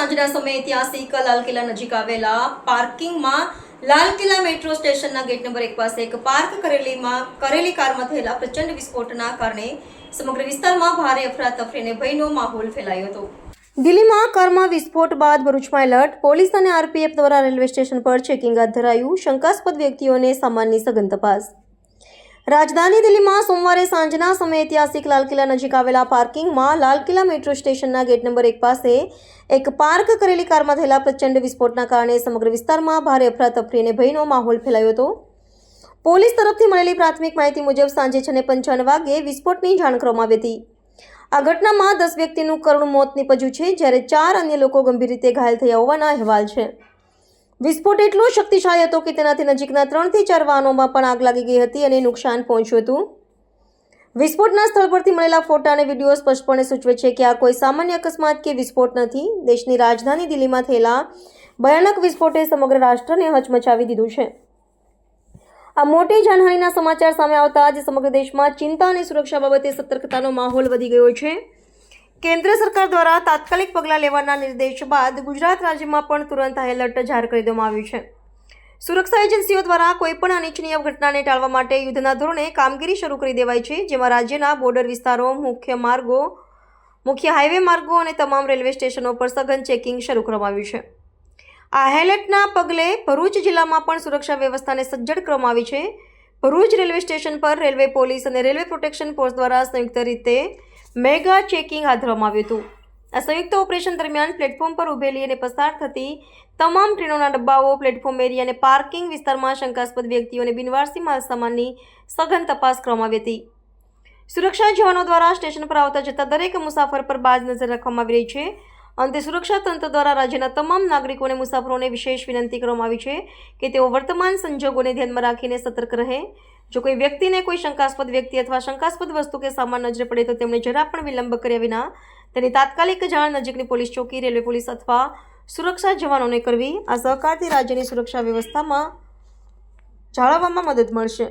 સાંજના સમયે ઐતિહાસિક લાલ કિલ્લા નજીક આવેલા પાર્કિંગમાં લાલ કિલ્લા મેટ્રો સ્ટેશનના ગેટ નંબર એક પાસે એક પાર્ક કરેલીમાં કરેલી કારમાં થયેલા પ્રચંડ વિસ્ફોટના કારણે સમગ્ર વિસ્તારમાં ભારે અફરાતફરી અને ભયનો માહોલ ફેલાયો હતો. દિલ્હીમાં કારમાં વિસ્ફોટ બાદ ભરૂચમાં એલર્ટ. પોલીસ અને આરપીએફ દ્વારા રેલવે સ્ટેશન પર ચેકિંગ હાથ ધરાયું. શંકાસ્પદ વ્યક્તિઓને સામાનની સઘન તપાસ. રાજધાની દિલ્હીમાં સોમવારે સાંજના સમયે ઐતિહાસિક લાલ કિલ્લા નજીક આવેલા પાર્કિંગમાં લાલ કિલ્લા મેટ્રો સ્ટેશનના ગેટ નંબર એક પાસે એક પાર્ક કરેલી કારમાં થયેલા પ્રચંડ વિસ્ફોટના કારણે સમગ્ર વિસ્તારમાં ભારે અફરાતફરી અને ભયનો માહોલ ફેલાયો હતો. પોલીસ તરફથી મળેલી પ્રાથમિક માહિતી મુજબ સાંજે છને પંચાવન વાગે વિસ્ફોટની જાણ કરવામાં આવી હતી. આ ઘટનામાં દસ વ્યક્તિનું કરુણ મોત નીપજ્યું છે, જ્યારે ચાર અન્ય લોકો ગંભીર રીતે ઘાયલ થયા હોવાના અહેવાલ છે. વિસ્ફોટ એટલો શક્તિશાળી હતો કે તેનાથી નજીકના ત્રણથી ચાર વાહનોમાં પણ આગ લાગી ગઈ હતી અને નુકસાન પહોંચ્યું હતું. વિસ્ફોટના સ્થળ પરથી મળેલા ફોટા અને વીડિયો સ્પષ્ટપણે સૂચવે છે કે આ કોઈ સામાન્ય અકસ્માત કે વિસ્ફોટ નથી. દેશની રાજધાની દિલ્હીમાં થયેલા ભયાનક વિસ્ફોટે સમગ્ર રાષ્ટ્રને હચમચાવી દીધું છે. આ મોટી જાનહાનીના સમાચાર સામે આવતા આજે સમગ્ર દેશમાં ચિંતા અને સુરક્ષા બાબતે સતર્કતાનો માહોલ વધી ગયો છે. કેન્દ્ર સરકાર દ્વારા તાત્કાલિક પગલાં લેવાના નિર્દેશ બાદ ગુજરાત રાજ્યમાં પણ તુરંત એલર્ટ જાહેર કરી દેવામાં આવ્યું છે. સુરક્ષા એજન્સીઓ દ્વારા કોઈપણ અનિચ્છનીય ઘટનાને ટાળવા માટે યુદ્ધના ધોરણે કામગીરી શરૂ કરી દેવાઈ છે, જેમાં રાજ્યના બોર્ડર વિસ્તારો, મુખ્ય માર્ગો, મુખ્ય હાઈવે માર્ગો અને તમામ રેલવે સ્ટેશનો પર સઘન ચેકિંગ શરૂ કરવામાં આવ્યું છે. આ હેલેટના પગલે ભરૂચ જિલ્લામાં પણ સુરક્ષા વ્યવસ્થાને સજ્જડ કરવામાં આવી છે. ભરૂચ રેલવે સ્ટેશન પર રેલવે પોલીસ અને રેલવે પ્રોટેક્શન ફોર્સ દ્વારા સંયુક્ત રીતે મેગા ચેકિંગ હાથ ધરવામાં આવ્યું હતું. આ સંયુક્ત ઓપરેશન દરમિયાન પ્લેટફોર્મ પર ઉભેલી અને પસાર થતી તમામ ટ્રેનોના ડબ્બાઓ, પ્લેટફોર્મ એરિયા અને પાર્કિંગ વિસ્તારમાં શંકાસ્પદ વ્યક્તિઓને બિનવારસી માલ સામાનની સઘન તપાસ કરવામાં આવી હતી. સુરક્ષા જવાનો દ્વારા સ્ટેશન પર આવતા જતા દરેક મુસાફર પર બાજ નજર રાખવામાં આવી રહી છે. અંતે સુરક્ષા તંત્ર દ્વારા રાજ્યના તમામ નાગરિકો અને મુસાફરોને વિશેષ વિનંતી કરવામાં આવી છે કે તેઓ વર્તમાન સંજોગોને ધ્યાનમાં રાખીને સતર્ક રહે. જો કોઈ વ્યક્તિને કોઈ શંકાસ્પદ વ્યક્તિ અથવા શંકાસ્પદ વસ્તુ કે સામાન નજરે પડે તો તેમણે જરા પણ વિલંબ કર્યા વિના તેની તાત્કાલિક જાણ નજીકની પોલીસ ચોકી, રેલવે પોલીસ અથવા સુરક્ષા જવાનોને કરવી. આ સહકારથી રાજ્યની સુરક્ષા વ્યવસ્થામાં જાળવવામાં મદદ મળશે.